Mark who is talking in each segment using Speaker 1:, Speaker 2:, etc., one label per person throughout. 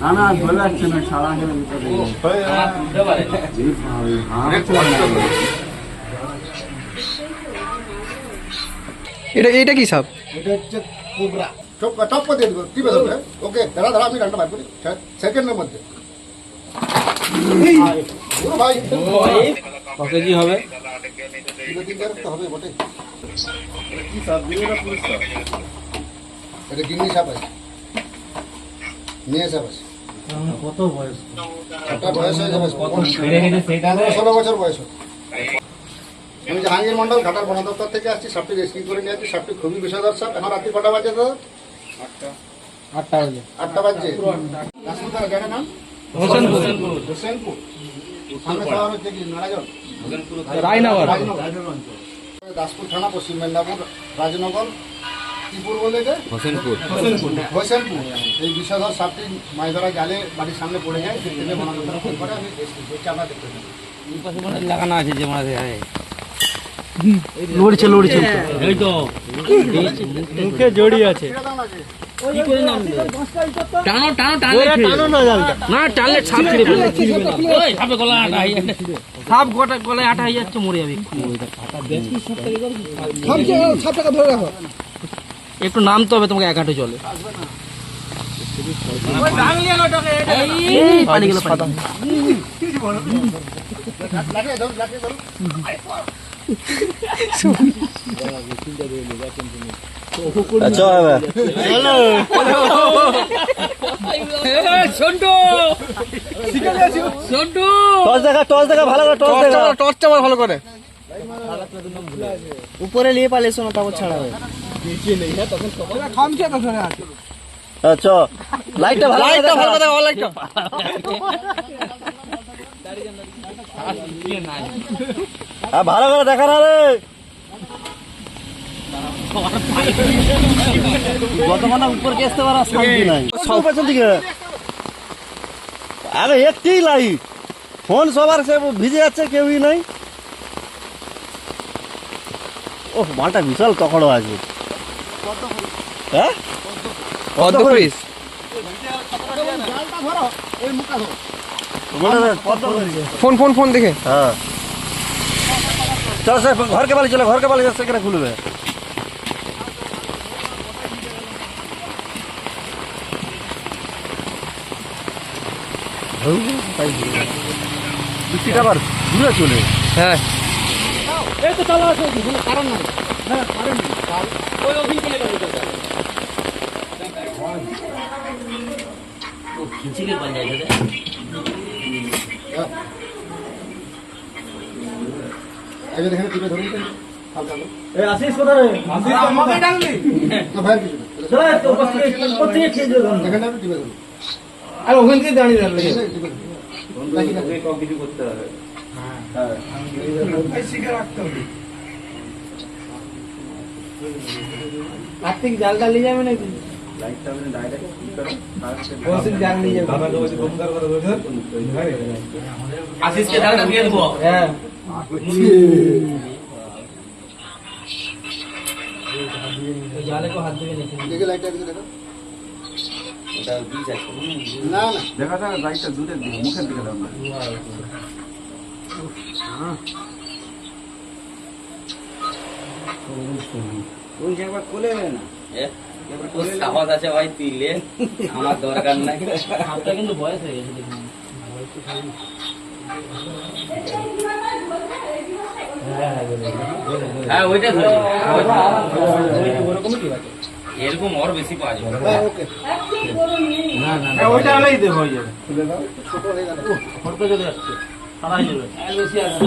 Speaker 1: না না ধরে যাচ্ছে না সারা হয়ে
Speaker 2: এটা এটা কি সাপ
Speaker 3: এটা হচ্ছে কোবরা চপ চপ করে দিয়ে দেবো টিপে দেবো হ্যাঁ? ওকে দাঁড়া দাঁড়া আমি রান্না বার করি সেকেন্ডের মধ্যে ও ভাই
Speaker 2: ক কেজি হবে
Speaker 3: কিলো তিন চার তো হবে বটে এটা গিন্নি সাপ আছে। মেয়ে সাপ আছে।
Speaker 2: কত বয়স?
Speaker 3: একটা বয়স হয়ে যাবে ষোলো বছর বয়স আমি জাহাঙ্গীর মন্ডল ঘাটার বন দপ্তর থেকে আসছি সাপটি রেস্কিউ করে নিয়ে আসছি সাপটি খুবই বিষয়দার সাপ। এখন রাত্রি কটা বাজে তো
Speaker 2: আটটা বাজে।
Speaker 3: আটটা জায়গার নাম?
Speaker 2: হোসেনপুর।
Speaker 3: হোসেনপুর। সামনে শহর হচ্ছে কি? নারায়ণ
Speaker 2: রায়নগর।
Speaker 3: দাসপুর থানা পশ্চিম মেদিনীপুর রাজনগর ত্রিপুর বলে
Speaker 2: হোসেনপুর।
Speaker 3: হোসেনপুর এই বিষধর সাপটি মাছ ধরা জালে বাড়ির সামনে পড়ে যায় সেই থেকে ফোন করে আমি আমরা দেখতে পাই
Speaker 2: লাগানো আছে যে মাঝে লড়ছে লড়ছে। তো। মুখে জড়ি আছে। কি করে টানো টানো। টানো টানো না জালটা না টানলে ছাপ ছিঁড়ে ফেলবে। ওই ছাপে গলা আটা হয়ে যাচ্ছে সাপ গোটা গলায় আটা হয়ে যাচ্ছে মরে যাবে একটু নামতে হবে তোমাকে এক হাঁটু চলে এই, গেল
Speaker 4: ভালো করে উপরে নিয়ে পালিয়ে শোনো তারপর ছাড়া হবে আচ্ছা লাইটটা ভালো লাইটটা ভালো কথা লাইটটা ভালো করে দেখা না রে যতক্ষণ উপর কে আসতে পারা? শান্তি নাই। সব পেছন দিকে। আরে একটি লাইট ফোন সবার সে ভিজে যাচ্ছে কেউই নাই। ও মালটা বিশাল তখড়ো আছে হ্যাঁ?
Speaker 2: কত পিস
Speaker 4: কত করেছে?
Speaker 2: ফোন ফোন ফোন দেখে।
Speaker 4: হ্যাঁ। চলো স্যার ঘরকে বালি চলো ঘরকে বালি যাচ্ছে কেন খুলবে। বৃষ্টিটা আবার দূরে চলে
Speaker 2: হ্যাঁ।
Speaker 3: এই টিপে ধরুন হালকা করে।
Speaker 4: আসিস
Speaker 3: না, কিছু টিপে ধরুন।
Speaker 2: আর ওখান থেকে দাঁড়িয়ে দাঁড়িয়ে
Speaker 3: এই যে টিপে ধরুন। লাগিয়ে রাখুন।
Speaker 2: আর্থিক জাল ডালিয়ে যাবে নাকি? আশিসকে দিয়ে দেবো। হ্যাঁ। ওই জালে কো হাত দিয়ে নিচে
Speaker 3: দেখে লাইটটা দিকে দেখো। না না।
Speaker 1: দেখা যায় লাইটটা দূরের দিকে মুখের দিকে দাও না?
Speaker 5: সাহস আছে ভাই তুইলে আমার দরকার নাই।
Speaker 2: হাতটা কিন্তু বয়স হয়ে গেছে
Speaker 5: হ্যাঁ ওইটা ধরে।
Speaker 2: ওরকমই ঠিক আছে।
Speaker 5: এরকম ওর বেশি পাওয়া যাবে
Speaker 3: হ্যাঁ,
Speaker 2: ওইটা দেবো হয়ে যাবে।
Speaker 3: ছোট হয়ে গেল।
Speaker 2: ফটো চলে যাচ্ছে। সারাই যাবে বেশি আসবে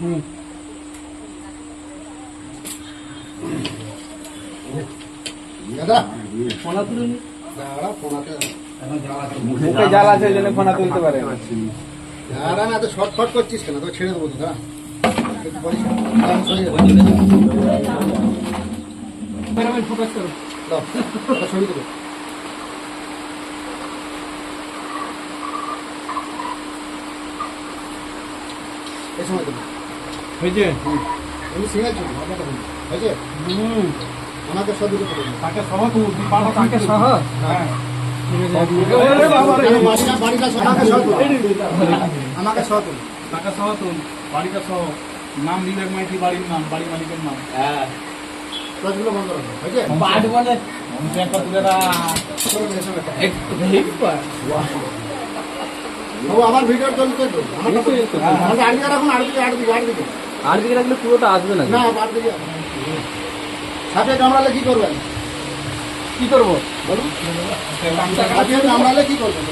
Speaker 3: को দাদা দাঁড়া, ফোনাতে
Speaker 1: মুখে জাল আছে জন্য ফোনা তুলতে পারে
Speaker 3: দাঁড়া না, এত শর্টফট করছিস কেন? তোকে ছেড়ে দেবো তো, দেবো।
Speaker 1: হয়েছে?
Speaker 3: আমি আপনাকে বলি। হয়েছে? আমাকে সব দিতে পারবে।
Speaker 1: তাকে সহ তুই পাঠা তাকে। সহ? হ্যাঁ।
Speaker 3: বাড়িটা আমাকে।
Speaker 1: টাকা সহ তুল। বাড়িটা সহ। নাম বিবেক মাইতি বাড়ির নাম বাড়ি মালিকের নাম।
Speaker 3: ক্লাসগুলো বন্ধ রাখো, হয়েছে?
Speaker 2: পাট বলে।
Speaker 1: একটা তুলে দাও
Speaker 3: চলো, এসো একটা। ও আমার ভিডিও চলছে তো আমার আমাকে আড়দিকে রাখুন আড়দিকে আড়দিকে আড়দিকে
Speaker 2: আর দিকে রাখলে পুরোটা আসবে না
Speaker 3: না। সাপে কামড়ালে কি করবেন?
Speaker 2: কি করব?
Speaker 3: সাপে কামড়ালে কি করবেন?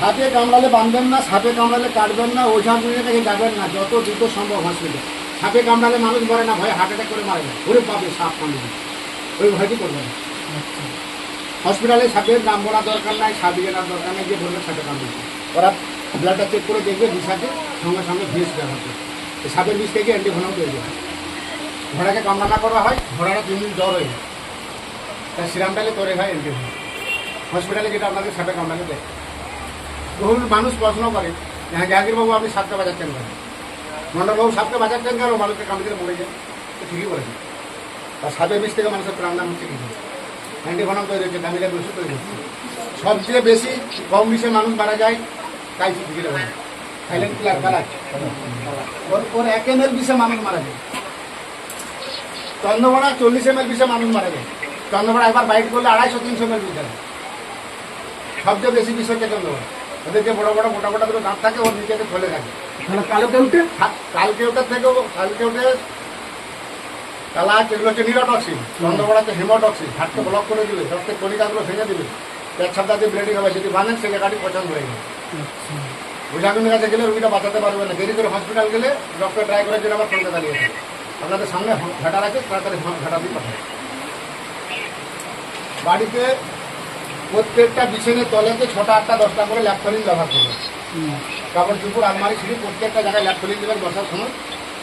Speaker 3: সাপে কামড়ালে বাঁধবেন না সাপে কামড়ালে কাটবেন না ওঝা গুঁড়িয়ে কাছে যাবেন না যত দ্রুত সম্ভব হসপিটাল সাপে কামড়ালে মানুষ মরে না ভয়ে হার্ট অ্যাটাক করে মারে না ওরে পাবে সাপ কামড়ে ওই ভয়টি করবেন? না হসপিটালে সাপের নাম বলা দরকার নাই সাপ দরকার নেই যে বলবে সাপে কামড়েছে ওরা ব্লাডটা চেক করে দেখবে, বিষাকে সঙ্গে সঙ্গে ব্যবহার করবে এই সাপের বিষ থেকে অ্যান্টিভেনম তৈরি হয় ঘোড়াকে কামড়ানা করা হয়, ঘোড়াটা তিন দিন জ্বর হয়ে যায়। তার সিরামটালে তৈরি হয় অ্যান্টিভেনম হসপিটালে যেটা আপনাদের সাপে কামড়ালে দেয়। বহু মানুষ প্রশ্ন করে হ্যাঁ জাহাঙ্গীরবাবু, আপনি সাপকে বাঁচাচ্ছেন কেন? মন্ডলবাবু, সাপকে বাঁচাচ্ছেন কেন? মানুষকে কামড়ে মরে যায়। ঠিকই বলেছেন। আর সাপের বিষ থেকে মানুষের প্রাণ প্রাণদান হচ্ছে কি? অ্যান্টিভেনম তৈরি হচ্ছে দামি ওষুধ তৈরি হচ্ছে সবচেয়ে বেশি কম বিষে মানুষ মারা যায় তাই হয় ওর ওর এক এম এল বিষে মানুষ মারা যায়। চন্দ্রবড়া চল্লিশ এম এল বিষে মানুষ মারা যায়। চন্দ্রবড়া একবার বাইট করলে আড়াইশো তিনশো এম এল বিষ সবচেয়ে বেশি বিষ হচ্ছে চন্দ্রবড়া ওদের যে বড় বড় মোটা মোটা দুটো দাঁত থাকে ওর নিচেতে ফলে থাকে।
Speaker 1: কালো কেউটে
Speaker 3: কালকে ওটার থেকেও কালকে ওটে কালা এগুলো হচ্ছে নিরোটক্সিন চন্দ্রবড়াতে হেমোটক্সিন হাতকে ব্লক করে দিবে রক্তের কণিকাগুলো ভেঙে এক সপ্তাহ দিয়ে ব্লিডিং হবে যদি বাঁধেন সেই জায়গাটি পছন্দ হয়ে যাবে। বুঝাগুনের কাছে গেলে রুগীটা বাঁচাতে পারবে না। দেরি করে হসপিটাল গেলে ডক্টর ট্রাই করে জন্য আবার সঙ্গে দাঁড়িয়ে আছে আপনাদের সামনে ঘাটার আছে, তাড়াতাড়ি ঘাটা দিয়ে পাঠাবে বাড়িতে প্রত্যেকটা বিছানের তলেতে ছটা, আটটা, দশটা করে ল্যাপথলিন ব্যবহার করবে কাপড় চুপুর আলমারি, সিঁড়ি প্রত্যেকটা জায়গায় ল্যাপথলিন দেবেন বসার সময়।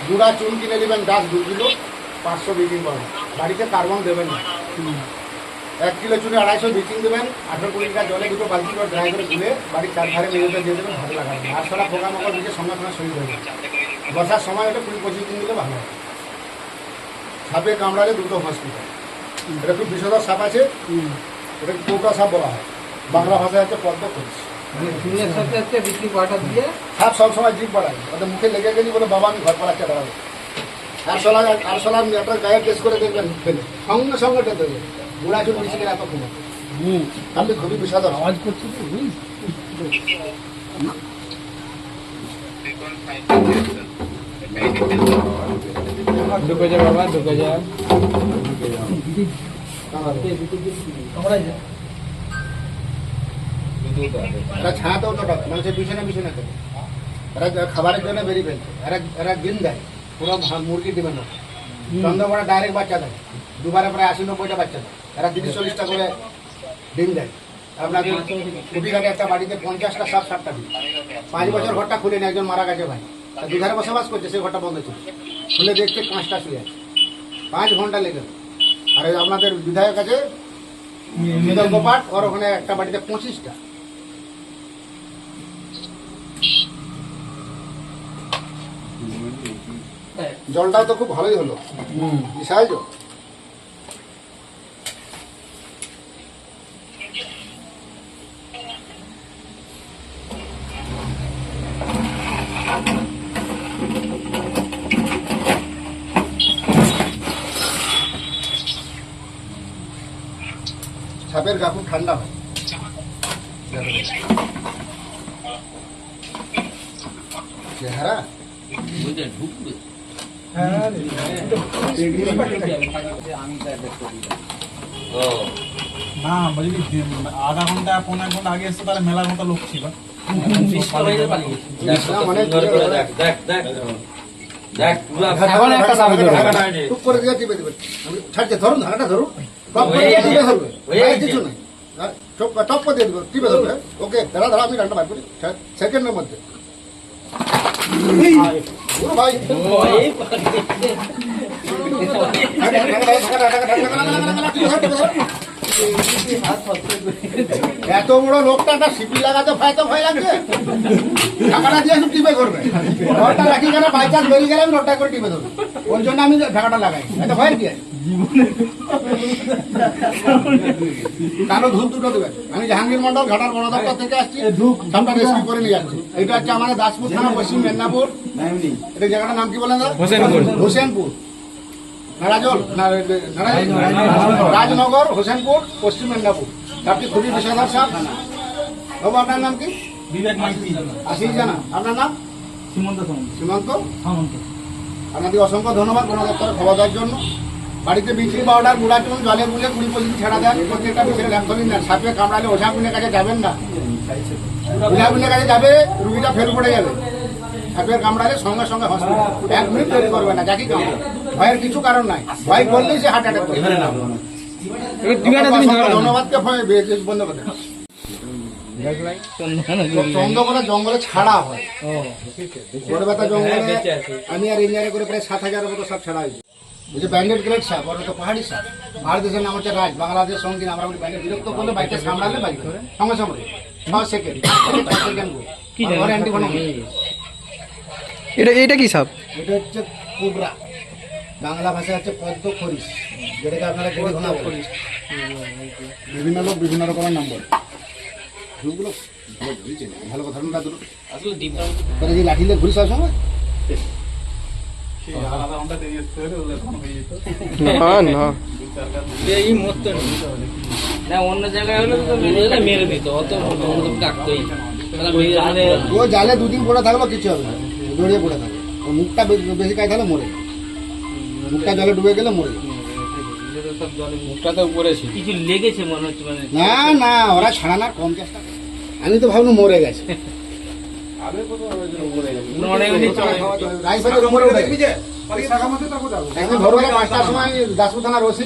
Speaker 3: গুঁড়া চুন কিনে নেবেন গাছ কিলো। পাঁচশো বিচিং পাবেন বাড়িতে কার্বন দেবেন না। এক কিলো চুনে আড়াইশো বিচিং দেবেন আঠারো কুড়ি লিটার জলে দুটো বালতি করে ড্রাই করে তুলে বাড়ির চার ধারে মেঝেতে দিয়ে দেবেন ভালো লাগাবেন আর সারা পোকা মাকড় দিকে সঙ্গে সঙ্গে শরীর হয়ে যাবে বসার সময় হলে কুড়ি পঁচিশ দিন দিলে ভালো হয়। সাপে কামড়ালে দুটো হসপিটাল এটা খুব বিষধর সাপ আছে। এটা কৌটা সাপ বলা হয়। বাংলা ভাষায় হচ্ছে পদ্ম করিস সাপ সবসময় জিভ বাড়ায়। ওদের মুখে লেগে গেলি বলে বাবা আমি ঘর পালাচ্ছে দাঁড়াবো আরশোলা আরশোলা আপনার গায়ে টেস্ট করে দেখবেন সঙ্গে সঙ্গে টেস্ট দেবে বুড়া চুল নিচে গেলে এত কমে আপনি খুবই বিষাদর।
Speaker 2: আওয়াজ করছে তো বুঝলি?
Speaker 1: ঢুকে যা বাবা ঢুকে যা।
Speaker 3: এরা ছায়াতেও তো ডাকে মানুষের পিছনে পিছনে থাকে। এরা খাবারের জন্য বেরিয়ে ফেলছে। এরা এরা ডিম দেয়। পুরো মুরগি দিবে না। চন্দ্রপড়া ডাইরেক্ট বাচ্চা দেয়। দুবারে প্রায় আশি নব্বইটা বাচ্চা দেয়। এরা তিরিশ চল্লিশটা করে ডিম দেয়। আপনার কুটিঘাটে একটা বাড়িতে পঞ্চাশটা সাত ষাটটা ডিম। পাঁচ বছর ঘরটা খুলে নিয়ে একজন মারা গেছে ভাই। আর দুধারে বসবাস করছে, সেই ঘরটা বন্ধ ছিল। খুলে দেখছে পাঁচটা শুয়ে আছে। পাঁচ ঘণ্টা লেগে। আর আপনাদের বিধায়ক আছে গোপাট ওর ওখানে একটা বাড়িতে পঁচিশটা জলটাও তো খুব ভালোই হলো। সাহায্য সাপের গা খুব ঠান্ডা হয়। চেহারা?
Speaker 5: ঢুকবে।
Speaker 1: না বলছি আধা ঘণ্টা পনেরো ঘণ্টা আগে এসছে তাহলে মেলার মতো লোক ছিল
Speaker 3: মানে টিপে করে দিয়ে
Speaker 5: হয়ে
Speaker 3: দেবে টিপে ধরবে ওকে দাঁড়া দাঁড়া আমি রান্না বার করি সেকেন্ডের মধ্যে পুরো ভাই এত বড় লোকটা একটা সিপি লাগাতে ভয় তো ভয় লাগছে। ঢাকাটা দিয়ে শুধু টিপে করবে ঘরটা রাখি কেন? বাই চান্স বেরিয়ে গেলে আমি নোটটা করে টিপে দেবো ওই জন্য আমি ঢাকাটা লাগাই। এত ভয়ের কি? আছে কালো ধূপ দুটো দেবেন আমি জাহাঙ্গীর মন্ডল ঘাটার বড় দপ্তর থেকে আসছি। সবটা রেস্কিউ করে নিয়ে যাচ্ছি। এটা হচ্ছে আমাদের দাসপুর থানা পশ্চিম মেদিনীপুর। এটা জায়গাটার নাম কি বলেন হোসেনপুর। হোসেনপুর। রাজনগর হোসেনপুর পশ্চিম মেদিনীপুর। আপনি খুবই বিষয়দার সাহেব বাবু আপনার নাম কি?
Speaker 1: বিবেক মাইতি।
Speaker 3: আশিস জানা। আপনার নাম?
Speaker 1: সীমন্ত সামন্ত।
Speaker 3: সীমান্ত? আপনাদের অসংখ্য ধন্যবাদ বন দপ্তরে খবর দেওয়ার জন্য। বাড়িতে বিচি পাউডার গুঁড়া চুন জলে গুলে কুড়ি পঁচিশ ছেড়া দেন। প্রত্যেকটা বিষয়ে ল্যাম্পলিন দেন সাপে কামড়ালে ওঝা গুনের কাছে যাবেন না। ওঝা গুনের কাছে যাবে রুগীটা ফেল পড়ে যাবে। সাপের কামড়ালে সঙ্গে সঙ্গে হসপিটাল। এক মিনিট দেরি করবে না যাকে কামড়াবে ভয়ের কিছু কারণ নাই। ভয় করলেই সে হার্ট অ্যাটাক ধন্যবাদকে ভয় বে- বন্ধ করে দেন। চন্দ্রকোনা জঙ্গলে। ছাড়া হয়। বড়বেতা জঙ্গলে আমি আর ইঞ্জিনিয়ার করে প্রায় সাত হাজারের মতো সাপ ছাড়া হয়েছে। যে ব্যান্ডেড গ্রেড সাপ ওরা তো পাহাড়ি সাপ। ভারত দেশের নাম হচ্ছে রাজ বাংলাদেশ সঙ্গীন আমরা বলি ব্যান্ডেড বিরক্ত করলে বাইকটা সামলালে বাইক। সঙ্গে সঙ্গে। ছ সেকেন্ড ছ সেকেন্ড ঘরে
Speaker 4: এটা এটা কি সাপ?
Speaker 3: এটা হচ্ছে কোবরা। বাংলা ভাষায় হচ্ছে পদ্ম খরিস যেটাকে আপনারা গেড়ে ঘোনা বলেন। বিভিন্ন লোক বিভিন্ন রকমের নাম বলে। ভালো কথা না দুটো তোরা যে লাঠি দিয়ে ঘুরিস সব সময়?
Speaker 1: হয়ে
Speaker 4: না না।
Speaker 2: এই না। অন্য জায়গায় হলে তো মেরে দিত। অত অত ডাকতোই। তাহলে মেরে-
Speaker 3: ও জালে দুদিন পড়ে থাকলেও কিছু হবে না। জড়িয়ে পড়ে থাকে ও মুখটা বেশি কাজ থাকলে মরে। মুখটা জলে ডুবে গেলে মরে
Speaker 2: কিছু লেগেছে মনে হচ্ছে মানে।
Speaker 3: না না ওরা ছাড়ানোর কম চেষ্টা আমি তো ভাবলাম মরে গেছে। উপরে ভোরবেলা পাঁচটার সময় দাসপুর থানার ওসি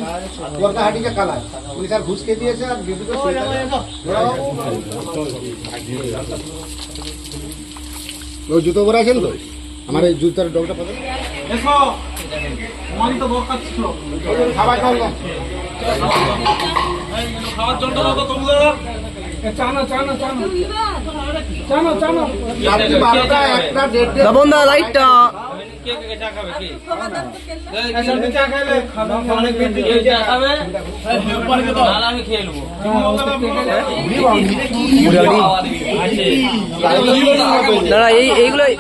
Speaker 3: হাটিকে কালায়। পুলিশ আর ঘুষ খেয়ে দিয়েছে আর। ওই জুতো পরে আছেন তো? আমার এই জুতার ডগটা পাবে
Speaker 1: এসো আমারই তো দরকার ছিল।
Speaker 3: খাবার দেড়টে
Speaker 4: বন্ধা লাইটটা
Speaker 2: কে কে চা খাবে? কে?
Speaker 1: চা
Speaker 2: অনেক দিন থেকে চা খাবে? আমি খেয়ে নেব।
Speaker 4: না এই এইগুলো
Speaker 6: চা